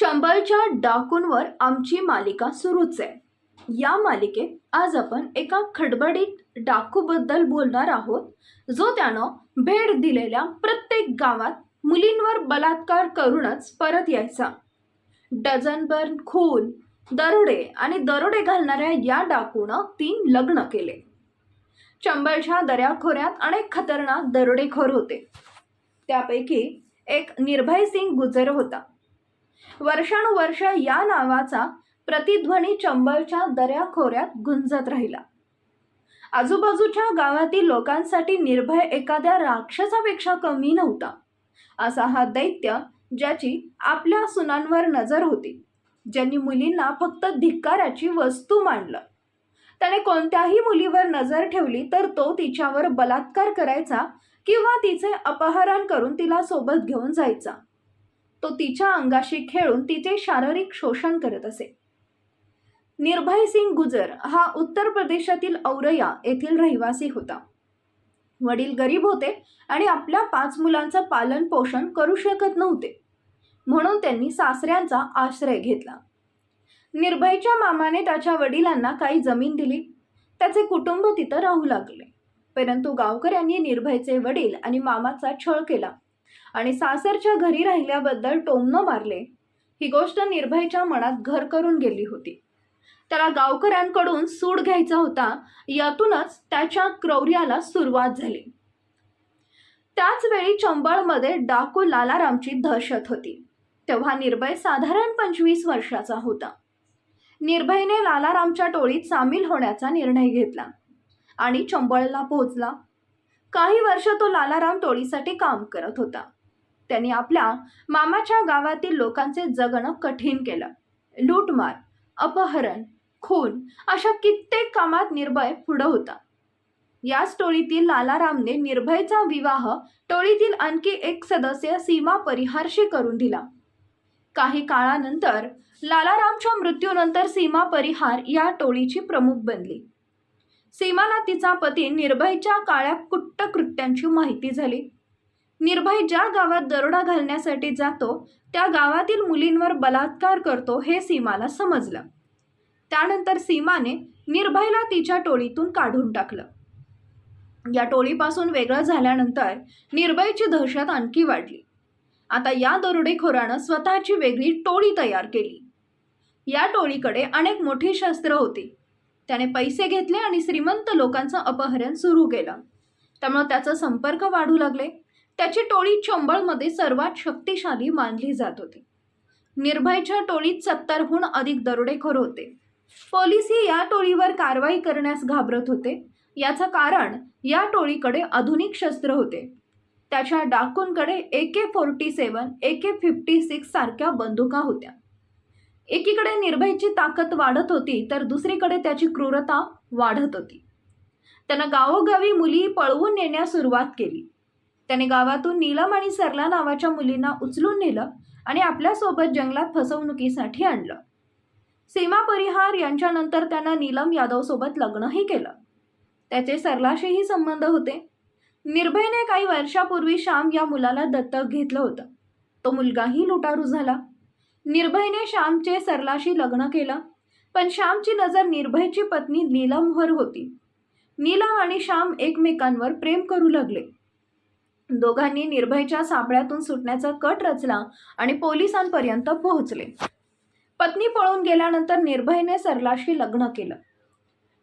चंबलच्या डाकूंवर आमची मालिका सुरूच आहे. या मालिकेत आज आपण एका खडबडीत डाकूबद्दल बोलणार आहोत जो त्यानं भेट दिलेल्या प्रत्येक गावात मुलींवर बलात्कार करूनच परत यायचा. डझनभर खून दरोडे आणि दरोडे घालणाऱ्या या डाकूनं तीन लग्न केले. चंबलच्या दऱ्याखोऱ्यात अनेक खतरनाक दरोडेखोर होते. त्यापैकी एक निर्भय सिंग गुजर होता. वर्षानुवर्ष या नावाचा प्रतिध्वनी चंबळच्या दऱ्याखोऱ्यात गुंजत राहिला. आजूबाजूच्या गावातील लोकांसाठी निर्भय एखाद्या राक्षसापेक्षा कमी नव्हता. असा हा दैत्य ज्याची आपल्या सुनांवर नजर होती ज्यांनी मुलींना फक्त धिक्काराची वस्तू मांडलं. त्याने कोणत्याही मुलीवर नजर ठेवली तर तो तिच्यावर बलात्कार करायचा किंवा तिचे अपहरण करून तिला सोबत घेऊन जायचा. तो तिच्या अंगाशी खेळून तिचे शारीरिक शोषण करत असे. निर्भय सिंग गुजर हा उत्तर प्रदेशातील औरया येथील रहिवासी होता. वडील गरीब होते आणि आपल्या पाच मुलांचं पालन पोषण करू शकत नव्हते. म्हणून त्यांनी सासऱ्यांचा आश्रय घेतला. निर्भयच्या मामाने त्याच्या वडिलांना काही जमीन दिली. त्याचे कुटुंब तिथं राहू लागले. परंतु गावकऱ्यांनी निर्भयचे वडील आणि मामाचा छळ केला. आणि सासरच्या घरी राहिल्याबद्दल टोमनं मारले. ही गोष्ट निर्भयच्या मनात घर करून गेली होती. त्याला गावकऱ्यांकडून सूड घ्यायचा होता यातूनच त्याच्या क्रौर्याला सुरुवात झाली. त्याच वेळी चंबळमध्ये डाकू लालारामची दहशत होती. तेव्हा निर्भय साधारण पंचवीस वर्षाचा होता. निर्भयने लालारामच्या टोळीत सामील होण्याचा निर्णय घेतला आणि चंबळला पोहोचला. काही वर्ष तो लालाराम टोळीसाठी काम करत होता. त्यांनी आपल्या मामाच्या गावातील लोकांचे जगणं कठीण केलं. लूटमार अपहरण खून अशा कित्येक कामात निर्भय पुढं होता. याच टोळीतील लालारामने निर्भयचा विवाह टोळीतील आणखी एक सदस्य सीमा परिहारशी करून दिला. काही काळानंतर लालारामच्या मृत्यूनंतर सीमा परिहार या टोळीची प्रमुख बनली. सीमाला तिचा पती निर्भयच्या काळ्या कुट्ट कृत्यांची माहिती झाली. निर्भय ज्या गावात दरोडा घालण्यासाठी जातो त्या गावातील मुलींवर बलात्कार करतो हे सीमाला समजलं. त्यानंतर सीमाने निर्भयला तिच्या टोळीतून काढून टाकलं. या टोळीपासून वेगळं झाल्यानंतर निर्भयची दहशत आणखी वाढली. आता या दरोडेखोरानं स्वतःची वेगळी टोळी तयार केली. या टोळीकडे अनेक मोठी शस्त्र होती. त्याने पैसे घेतले आणि श्रीमंत लोकांचं अपहरण सुरू केलं. त्यामुळे त्याचा संपर्क वाढू लागले. त्याची टोळी चंबळमध्ये सर्वात शक्तिशाली मानली जात होती. निर्भयच्या टोळीत सत्तरहून अधिक दरोडेखोर होते. पोलिसही या टोळीवर कारवाई करण्यास घाबरत होते. याचं कारण या टोळीकडे आधुनिक शस्त्र होते. त्याच्या डाकूंकडे A K forty seven A K fifty six सारख्या बंदुका होत्या. एकीकडे निर्भयची ताकद वाढत होती तर दुसरीकडे त्याची क्रूरता वाढत होती. त्यानं गावोगावी मुली पळवून नेण्यास सुरुवात केली. त्याने गावातून नीलम आणि सरला नावाच्या मुलींना उचलून नेलं आणि आपल्यासोबत जंगलात फसवणुकीसाठी आणलं. सीमा परिहार यांच्यानंतर त्यानं नीलम यादवसोबत लग्नही केलं. त्याचे सरलाशीही संबंध होते. निर्भयने काही वर्षापूर्वी श्याम या मुलाला दत्तक घेतलं होतं. तो मुलगाही लुटारू झाला. निर्भयने श्यामचे सरलाशी लग्न केलं पण श्यामची नजर निर्भयची पत्नी नीलमवर होती. नीलम आणि श्याम एकमेकांवर प्रेम करू लागले. दोघांनी निर्भयच्या सापळ्यातून सुटण्याचा कट रचला आणि पोलिसांपर्यंत पोहोचले. पत्नी पळून गेल्यानंतर निर्भयने सरलाशी लग्न केलं.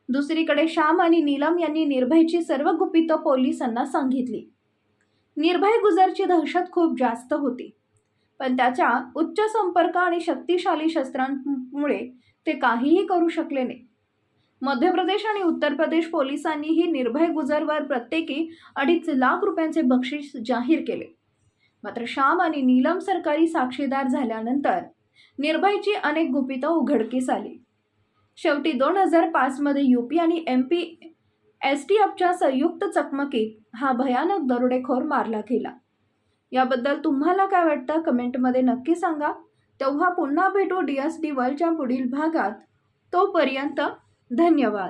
दुसरीकडे श्याम आणि नीलम यांनी निर्भयची सर्व गुपितं पोलिसांना सांगितली. निर्भय गुजरची दहशत खूप जास्त होती. पण त्याच्या उच्च संपर्क आणि शक्तिशाली शस्त्रांमुळे ते काहीही करू शकले नाही. मध्य प्रदेश आणि उत्तर प्रदेश पोलिसांनीही निर्भय गुजरवर प्रत्येकी अडीच लाख रुपयांचे बक्षीस जाहीर केले. मात्र श्याम आणि नीलम सरकारी साक्षीदार झाल्यानंतर निर्भयची अनेक गुपितं उघडकीस आली. शेवटी दोन हजार पाचमध्ये यू पी आणि एम पी एस टी एफच्या संयुक्त चकमकीत हा भयानक दरोडेखोर मारला गेला. याबद्दल तुम्हाला काय वाटतं? कमेंटमध्ये नक्की सांगा. तेव्हा पुन्हा भेटू डी एस डी वर्ल्डच्या पुढील भागात. तोपर्यंत धन्यवाद.